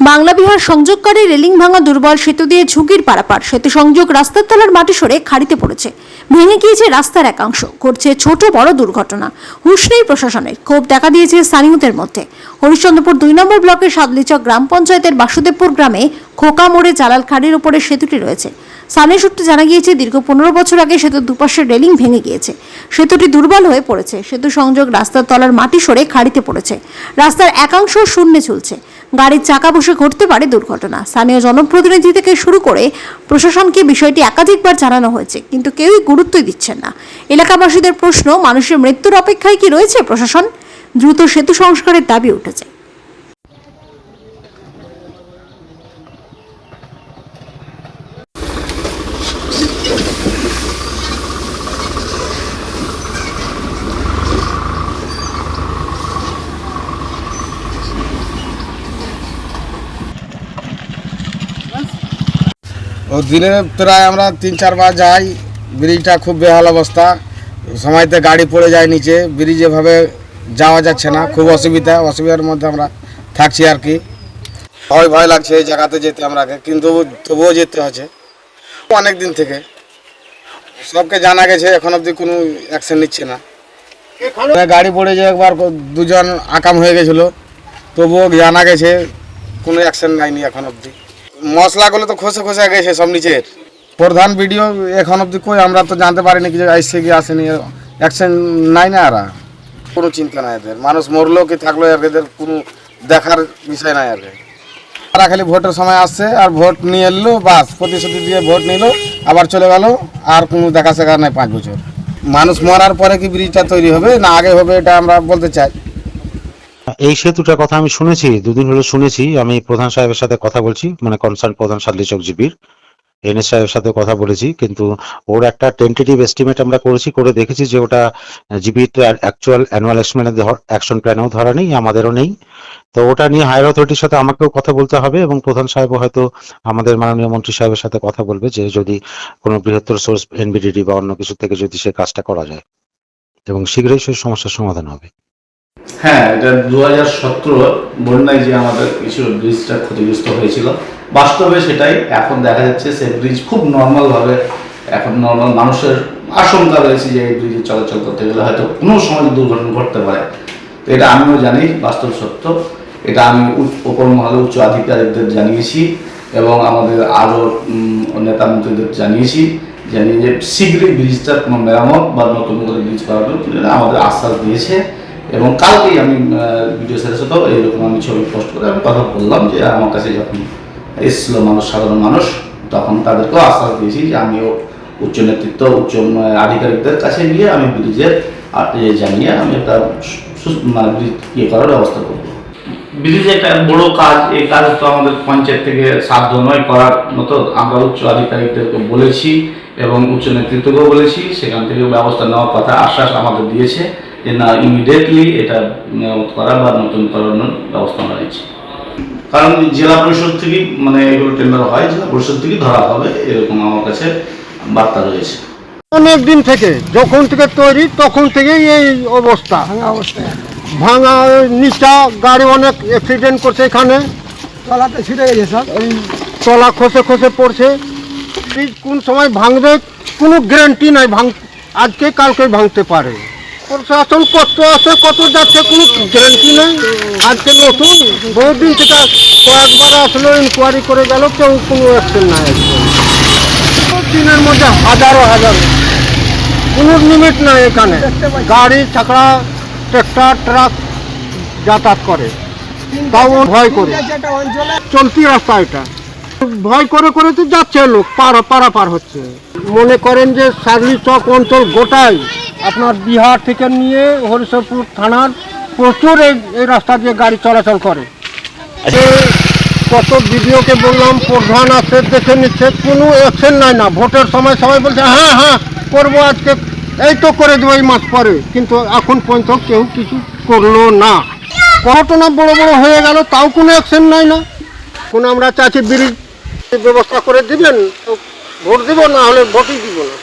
বাংলা বিহার সংযোগকারী রেলিং ভাঙা দুর্বল সেতু দিয়ে ঝুঁকির পারাপার। সেতু সংযোগ রাস্তার তলার মাটি সরে খাড়িতে পড়েছে। ভেঙে গিয়েছে রাস্তার একাংশ। ঘটছে ছোট বড় দুর্ঘটনা। হুঁশ নেই প্রশাসনের। ক্ষোভ দেখা দিয়েছে স্থানীয়দের মধ্যে। হরিশ্চন্দ্রপুর দুই নম্বর ব্লকের সাদলিচক গ্রাম পঞ্চায়েতের বাসুদেবপুর গ্রামে খোকা মোড়ে জালাল খাড়ির উপরে সেতুটি রয়েছে। স্থানীয় সূত্রে জানা গিয়েছে, দীর্ঘ পনেরো বছর আগে সেতুর দুপাশের রেলিং ভেঙে গিয়েছে। সেতুটি দুর্বল হয়ে পড়েছে। সেতু সংযোগ রাস্তার তলার মাটি সরে খাড়িতে পড়েছে। রাস্তার একাংশ শূন্যে চলছে গাড়ির চাকা বসে ঘটতে পারে দুর্ঘটনা। স্থানীয় জনপ্রতিনিধি থেকে শুরু করে প্রশাসনকে বিষয়টি একাধিকবার জানানো হয়েছে, কিন্তু কেউই গুরুত্বই দিচ্ছেন না। এলাকাবাসীদের প্রশ্ন, মানুষের মৃত্যুর অপেক্ষায় কি রয়েছে প্রশাসন? দ্রুত সেতু সংস্কারের দাবি উঠেছে। দিনে প্রায় আমরা তিন চারবার যাই। ব্রিজটা খুব বেহাল অবস্থা। সময়তে গাড়ি পড়ে যায় নিচে। ব্রিজ এভাবে যাওয়া যাচ্ছে না। খুব অসুবিধা। অসুবিধার মধ্যে আমরা থাকছি আর কি। ভয় ভয় লাগছে এই জায়গাতে যেতে আমরাকে কিন্তু তবুও যেতে হচ্ছে। অনেক দিন থেকে। সবকে জানা গেছে এখন অবধি কোনো অ্যাকশন নিচ্ছে না। গাড়ি পড়ে যে একবার দুজন আকাম হয়ে গেছিল। তবুও জানা গেছে কোনো অ্যাকশন নাইনি এখন অবধি। মশলাগুলো তো খসে খসে গেছে সব নিচের। প্রধান ভিডিও এখন অবধি কই আমরা তো জানতে পারিনি কি আসছে কি আসেনি অ্যাকশন নাই না আর কোনো চিন্তা নাই এদের। মানুষ মরলো কি থাকল, আর এদের কোনো দেখার বিষয় নাই আর। তারা খালি ভোটের সময় আসছে, আর ভোট নিয়ে এলো, বাস, প্রতিশ্রুতি দিয়ে ভোট নিল, আবার চলে গেল, আর কোনো দেখা শেখা নাই পাঁচ বছর। মানুষ মরার পরে কি ব্রিজটা তৈরি হবে? না আগে হবে, এটা আমরা বলতে চাই। এই সেতুটার কথা আমি শুনেছি, দুদিন হলো শুনেছি, আমি প্রধান সাহেবের সাথে কথা বলছি মানে কনসার্ন প্রধান সাদলিচক জিবির, এনএস সাহেবের সাথে কথা বলেছি, কিন্তু ওর একটা টেন্টেটিভ এস্টিমেট আমরা করেছি, করে দেখেছি যে ওটা জিবির অ্যাকচুয়াল অ্যানুয়াল এস্টিমেটে অ্যাকশন প্ল্যানেও ধরা নেই, আমাদেরও নেই। তো ওটা নিয়ে হায়ার অথরিটির সাথে আমাকেও কথা বলতে হবে এবং প্রধান সাহেবও হয়তো আমাদের মাননীয় মন্ত্রী সাহেবের সাথে কথা বলবে যে যদি কোনো বৃহত্তর সোর্স এনবিডিডি বা অন্য কিছু থেকে যদি সে কাজটা করা যায়, এবং শীঘ্রই সেই সমস্যার সমাধান হবে। হ্যাঁ এটা দু হাজার সতেরো বন্যায় যে আমাদের কিছু ব্রিজটা ক্ষতিগ্রস্ত হয়েছিল। বাস্তবে সেটাই, এখন দেখা যাচ্ছে সে ব্রিজ খুব নর্মালভাবে, এখন নর্মাল মানুষের আশঙ্কা রয়েছে যে এই ব্রিজে চলাচল করতে গেলে হয়তো কোনো সময় দুর্ঘটনা ঘটতে পারে। তো এটা আমিও জানি, বাস্তব সত্য। এটা আমি উপর মহলে উচ্চ আধিকারিকদের জানিয়েছি এবং আমাদের আরও নেতা মন্ত্রীদের জানিয়েছি, জানিয়ে যে শীঘ্রই ব্রিজটার কোনো মেরামত বা নতুন করে ব্রিজ করানোর আমাদের আশ্বাস দিয়েছে। এবং কালকেই আমি ভিডিও স্যারের সাথেও এইরকম আমি ছবি পোস্ট করে আমি কথা বললাম যে আমার কাছে যখন এসেছিল মানুষ, সাধারণ মানুষ, তখন তাদেরকেও আশ্বাস দিয়েছি যে আমিও উচ্চ নেতৃত্ব, উচ্চ আধিকারিকদের কাছে গিয়ে আমি ব্রিজের জানিয়ে আমি একটা মানে ব্রিজ ইয়ে করার ব্যবস্থা করব। ব্রিজে একটা বড় কাজ, এই কাজ তো আমাদের পঞ্চায়েত থেকে সাধ্য নয় করার মতো। আমরা উচ্চ আধিকারিকদেরকে বলেছি এবং উচ্চ নেতৃত্বকেও বলেছি, সেখান থেকে ব্যবস্থা নেওয়ার কথা আশ্বাস আমাদের দিয়েছে। যে না ইমিডিয়েটলি এটা মেরামত করা বা নতুন করানোর ব্যবস্থা আমরা নিচ্ছি। কারণ জেলা পরিষদ থেকে মানে এগুলো টেন্ডার হয় জেলা পরিষদ থেকে ধরা হবে এরকম আমার কাছে বার্তা রয়েছে। অনেক দিন থেকে যখন থেকে তৈরি তখন থেকেই এই অবস্থা। ভাঙা নিচা গাড়ি অনেক অ্যাক্সিডেন্ট করছে এখানে। তলাতে ছিঁড়ে গেছে এই তলা খসে খসে পড়ছে। এই কোন সময় ভাঙবে কোনো গ্যারান্টি নাই ভাঙ আজকে কালকে ভাঙতে পারে। প্রশাসন কত আছে, কত যাচ্ছে কোনো গ্যারান্টি নেই। আজকে নতুন বহুদিন থেকে কয়েকবার আসলো ইনকোয়ারি করে গেল, কেউ কোনো অ্যাকশন আজকে। দিনের মধ্যে হাজারো হাজারো। কোনো লিমিট নাই এখানে। গাড়ি, ছাকড়া ট্রাক্টর ট্রাক যাতায়াত করে। তাও ভয় করে। চলতি রাস্তা এটা। ভয় করে করে তো যাচ্ছে লোক, পার পারা পার হচ্ছে। মনে করেন যে সাগলি চক অঞ্চল গোটাই আপনার বিহার থেকে নিয়ে হরিশরপুর থানার প্রচুর এই এই রাস্তা দিয়ে গাড়ি চলাচল করে। এ কত ভিডিওকে বললাম প্রধান আছে দেখে নিচ্ছে কোনো অ্যাকশন নাই না। ভোটের সময় সবাই বলছে হ্যাঁ হ্যাঁ করব আজকে। এই তো করে দেবো এই মাস পরে। কিন্তু এখন পর্যন্ত কেউ কিছু করল না। ঘটনা বড় বড় হয়ে গেল তাও কোনো অ্যাকশন নাই না। কোনো আমরা চাচ্ছি ব্রিজ ব্যবস্থা করে দিবেন তো ভোট দিব না হলে ভোটই দিব না